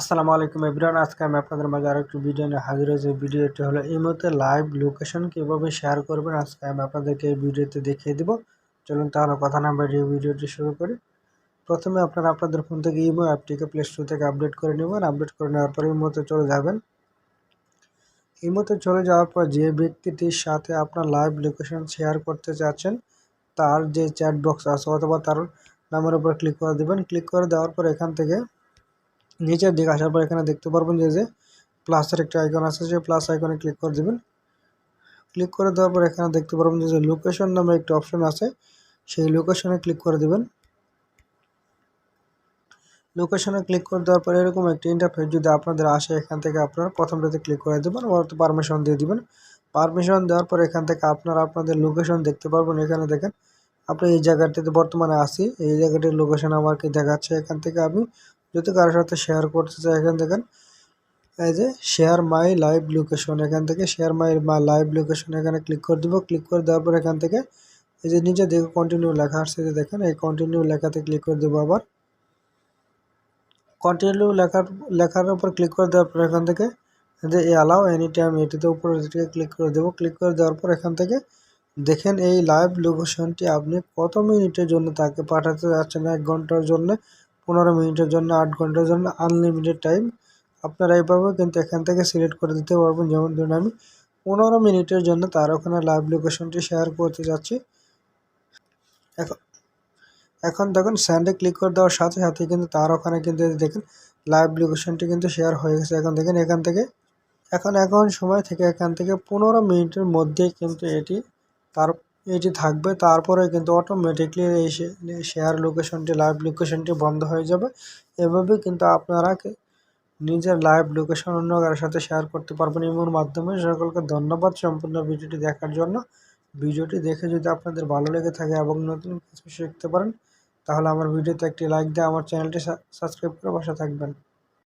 আসসালামু আলাইকুম এভরিওয়ান, আজকে আমি আপনাদের মাঝে আরও একটি ভিডিও নিয়ে হাজির হয়েছি। ভিডিওটি হলো এই মুহূর্তে লাইভ লোকেশন কীভাবে শেয়ার করবেন, আজকে আমি আপনাদেরকে এই ভিডিওতে দেখিয়ে দিব। চলুন তাহলে কথা না বাড়িয়ে ভিডিওটি শুরু করি। প্রথমে আপনারা আপনাদের ফোন থেকে ইমো, অ্যাপটিকে প্লে স্টোর থেকে আপডেট করে নেবেন। আপডেট করে নেওয়ার পরে ইমোতে চলে যাবেন। ইমোতে চলে যাওয়ার পর যে ব্যক্তিটির সাথে আপনার লাইভ লোকেশন শেয়ার করতে চাচ্ছেন, তার যে চ্যাট বক্স আছে অথবা তার নামের উপর ক্লিক করে দেবেন। ক্লিক করে দেওয়ার পর এখান থেকে নিচের দিকে আসার পর এখানে দেখতে পারবেন যে যে প্লাসের একটা আইকন আছে, সেই প্লাস আইকনে ক্লিক করে দেবেন। ক্লিক করে দেওয়ার পর এখানে দেখতে পারবেন যে লোকেশন নামে একটা অপশন আছে, সেই লোকেশনে ক্লিক করে দেবেন। লোকেশনে ক্লিক করে দেওয়ার পরে এরকম একটি ইন্টারফেস যদি আপনাদের আসে এখান থেকে আপনারা প্রথমটাতে ক্লিক করে দেবেন পারমিশন দিয়ে দিবেন। পারমিশন দেওয়ার পর এখান থেকে আপনারা আপনাদের লোকেশন দেখতে পারবেন। এখানে দেখেন, আপনি এই জায়গাটিতে বর্তমানে আসি এই জায়গাটির লোকেশন আমাকে দেখাচ্ছে। এখান থেকে আমি যদি কারোর সাথে শেয়ার করতে চাই এখান দেখেন এই যে শেয়ার মাই লাইভ লোকেশন এখান থেকে শেয়ার মাই লাইভ লোকেশন এখানে ক্লিক করে দেবো। ক্লিক করে দেওয়ার পর এখান থেকে এই যে নিচে দেখে কন্টিনিউ লেখা আসছে যে দেখেন এই কন্টিনিউ লেখাতে ক্লিক করে দেবো আবার। কন্টিনিউ লেখার লেখার উপর ক্লিক করে দেওয়ার পর এখান থেকে যে অ্যালাউ এনি টাইম এটিতে উপরে ক্লিক করে দেবো। ক্লিক করে দেওয়ার পর এখান থেকে দেখেন এই লাইভ লোকেশনটি আপনি কত মিনিটের জন্য তাকে পাঠাতে যাচ্ছেন, এক ঘণ্টার জন্য পনেরো মিনিটের জন্য, আট ঘণ্টার জন্য আনলিমিটেড টাইম আপনারা এইভাবে কিন্তু এখান থেকে সিলেক্ট করে দিতে পারবেন। যেমন ধরুন আমি পনেরো মিনিটের জন্য তার ওখানে লাইভ লোকেশনটি শেয়ার করতে যাচ্ছি। এখন এখন দেখুন স্যান্ডে ক্লিক করে দেওয়ার সাথে সাথে কিন্তু তার ওখানে কিন্তু দেখেন লাইভ লোকেশনটি কিন্তু শেয়ার হয়ে গেছে। এখন দেখেন, এখান থেকে, এখন এখন সময় থেকে, এখান থেকে পনেরো মিনিটের মধ্যেই কিন্তু এটি তার এটি থাকবে। তারপরে কিন্তু অটোমেটিকলি এই শেয়ার লোকেশনটি লাইভ লোকেশনটি বন্ধ হয়ে যাবে। এভাবে কিন্তু আপনারা নিজের লাইভ লোকেশন অন্য কারোর সাথে শেয়ার করতে পারবেন ইমোর মাধ্যমে। সকলকে ধন্যবাদ সম্পূর্ণ ভিডিওটি দেখার জন্য। ভিডিওটি দেখে যদি আপনাদের ভালো লেগে থাকে এবং নতুন কিছু শিখতে পারেন, তাহলে আমার ভিডিওতে একটি লাইক দিয়ে আমার চ্যানেলটি সাবস্ক্রাইব করে বসে থাকবেন।